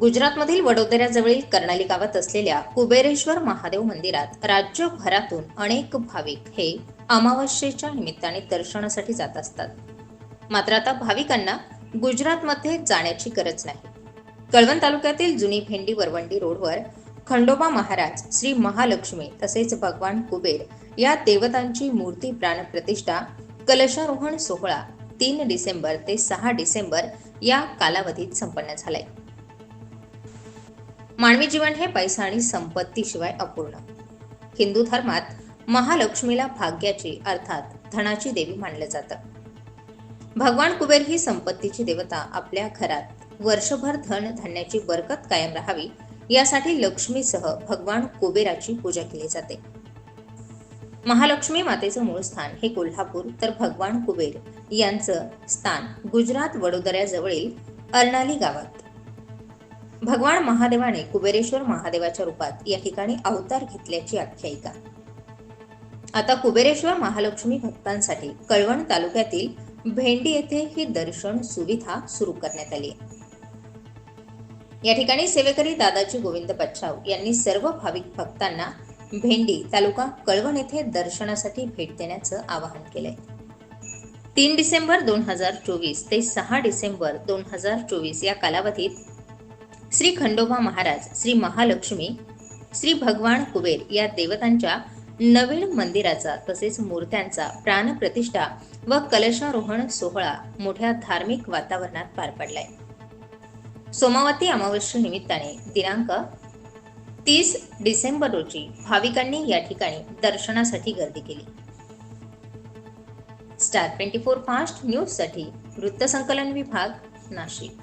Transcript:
गुजरातमधील वडोदऱ्याजवळील कर्णाली गावात असलेल्या कुबेरेश्वर महादेव मंदिरात राज्यभरातून अनेक भाविक हे अमावस्येच्या निमित्ताने दर्शनासाठी जात असतात. मात्र आता भाविकांना गुजरातमध्ये जाण्याची गरज नाही. कळवण तालुक्यातील जुनी भेंडी वरवंडी रोडवर खंडोबा महाराज श्री महालक्ष्मी तसेच भगवान कुबेर या देवतांची मूर्ती प्राणप्रतिष्ठा कलशारोहण सोहळा तीन डिसेंबर ते सहा डिसेंबर या कालावधीत संपन्न झालाय. मानवी जीवन हे पैसा आणि संपत्तीशिवाय अपूर्ण. हिंदू धर्मात महालक्ष्मीला भाग्याची अर्थात धनाची देवी मानलं जातं. भगवान कुबेर ही संपत्तीची देवता. आपल्या घरात वर्षभर धन धान्याची बरकत कायम राहावी यासाठी लक्ष्मीसह भगवान कुबेराची पूजा केली जाते. महालक्ष्मी मातेचं मूळ स्थान हे कोल्हापूर. तर भगवान कुबेर यांचं स्थान गुजरात वडोदऱ्याजवळील अर्नाली गावात. भगवान महादेवाने कुबेरेश्वर महादेवाच्या रूपात या ठिकाणी अवतार घेतल्याची आख्यायिका. आता कुबेरेश्वर महालक्ष्मी भक्तांसाठी कळवण तालुक्यातील भेंडी येथे ही दर्शन सुविधा सुरू करण्यात आली या ठिकाणी सेवेकरी दादाजी गोविंद बच्चाव यांनी सर्व भाविक भक्तांना भेंडी तालुका कळवण येथे दर्शनासाठी भेट देण्याचं आवाहन केलंय. तीन डिसेंबर दोन हजार चोवीस ते सहा डिसेंबर दोन हजार चोवीस या कालावधीत श्री खंडोबा महाराज श्री महालक्ष्मी श्री भगवान कुबेर या देवतांच्या नवीन मंदिराचा तसेच मूर्त्यांचा प्राणप्रतिष्ठा व कलशारोहण सोहळा मोठ्या धार्मिक वातावरणात पार पडलाय. सोमावती अमावस्ये निमित्ताने दिनांक तीस डिसेंबर रोजी भाविकांनी या ठिकाणी दर्शनासाठी गर्दी केली. स्टार ट्वेंटी फोर फास्ट न्यूजसाठी वृत्तसंकलन विभाग नाशिक.